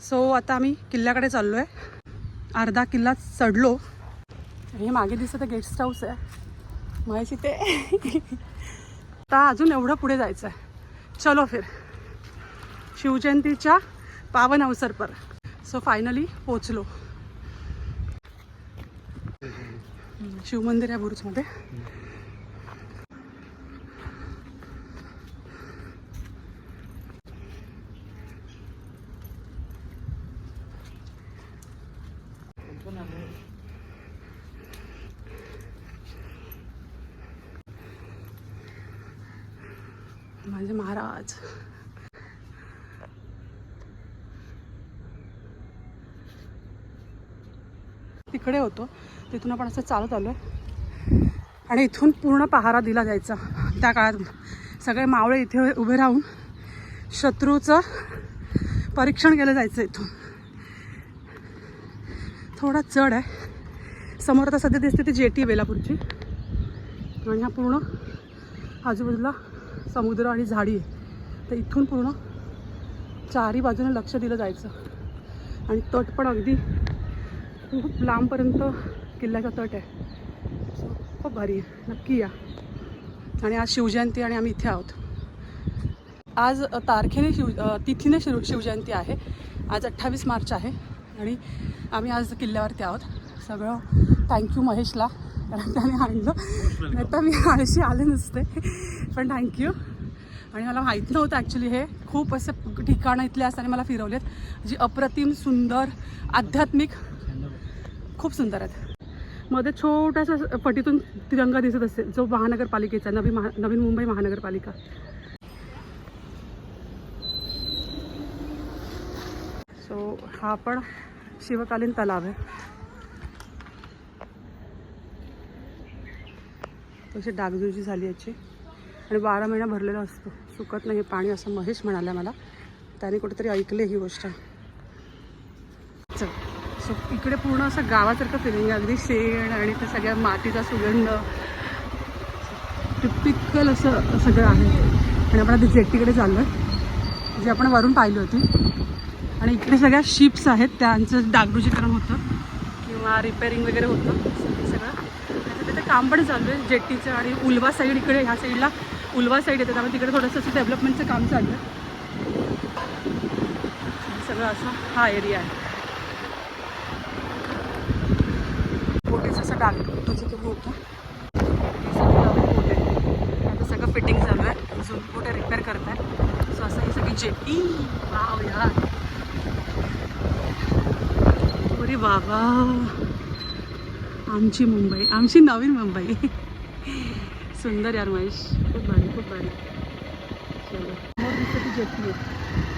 So आता आम्ही किल्ल्याकडे चाललो आहे अर्धा किल्ला चढलो. हे मागे दिसतं गेस्ट हाऊस आहे. महेश इथे. आता अजून एवढं पुढे जायचं आहे चलो फिर. शिवजयंतीच्या पावन अवसर पर. सो फायनली पोचलो. शिवमंदिर आहे बुरुजमध्ये. माझे महाराज. तिकडे होतो. तिथून आपण असं चालत आलो आणि इथून पूर्ण पहारा दिला जायचा. त्या काळात सगळे मावळे इथे उभे राहून शत्रूचं परीक्षण केलं जायचं इथून. थोडा चढ आहे. समोर आता सध्या दिसते ती जेटी बेलापूरची. आणि हा पूर्ण आजूबाजूला समुद्र आणि झाडी आहे. तर इथून पूर्ण चारी बाजूने लक्ष दिलं जायचं. आणि तट पण अगदी खूप लांबपर्यंत किल्ल्याचा तट आहे. खूप भारी आहे. नक्की या. आणि आज शिवजयंती आणि आम्ही इथे आहोत. आज तारखेने शिव तिथीने शिव शिवजयंती आहे. आज अठ्ठावीस मार्च आहे. आणि आम्ही आज किल्ल्यावरती आहोत. सगळं थँक्यू महेशला. कारण त्याने आणलं. नाही तर मी आळशी आले नसते. पण थँक्यू आणि मला माहीत नव्हतं ॲक्च्युली हे. खूप असे ठिकाणं इथले असताना मला फिरवलेत. जी अप्रतिम सुंदर आध्यात्मिक खूप सुंदर आहेत. मध्ये छोट्याशा पटीतून तिरंगा दिसत असेल. जो महानगरपालिकेचा नवी महा नवीन मुंबई महानगरपालिका. सो हा पण शिवकालीन तलाव आहे. तशी डागजुजी झाली याची. आणि बारा महिना भरलेला असतो. सुकत नाही पाणी असं महेश म्हणाला मला. त्याने कुठेतरी ऐकले ही गोष्ट. चल. सो इकडे पूर्ण असं गावासारखं फिलिंग आहे. अगदी शेण आणि ते सगळ्या मातीचा सुगंध. टिपिकल असं सगळं आहे. आणि आपण आता जेट्टीकडे चाललो आहे जे आपण वरून पाहिली होती. आणि इकडे सगळ्या शिप्स आहेत त्यांचं डागडुजीकरण होतं. किंवा रिपेअरिंग वगैरे होतं सगळं त्याचं तिथे काम पण चालू आहे जेट्टीचं आणि उलवा साईड इकडे ह्या साईडला उलवा साईड येते त्यामुळे तिकडे थोडंसं असं डेव्हलपमेंटचं काम चालू आहे. सगळं असं हा एरिया आहे. बोटीचं असं डागडुजी होतं. सगळं आता सगळं फिटिंग चालू आहे. अजून कुठे रिपेअर करत आहे सो असं ही सगळी जेट्टी वाव यार. अरे बाबा. आमची मुंबई. आमची नवीन मुंबई. सुंदर यार महेश. खूप भारी खूप भारी. चलो. समोर दिसते ती आहे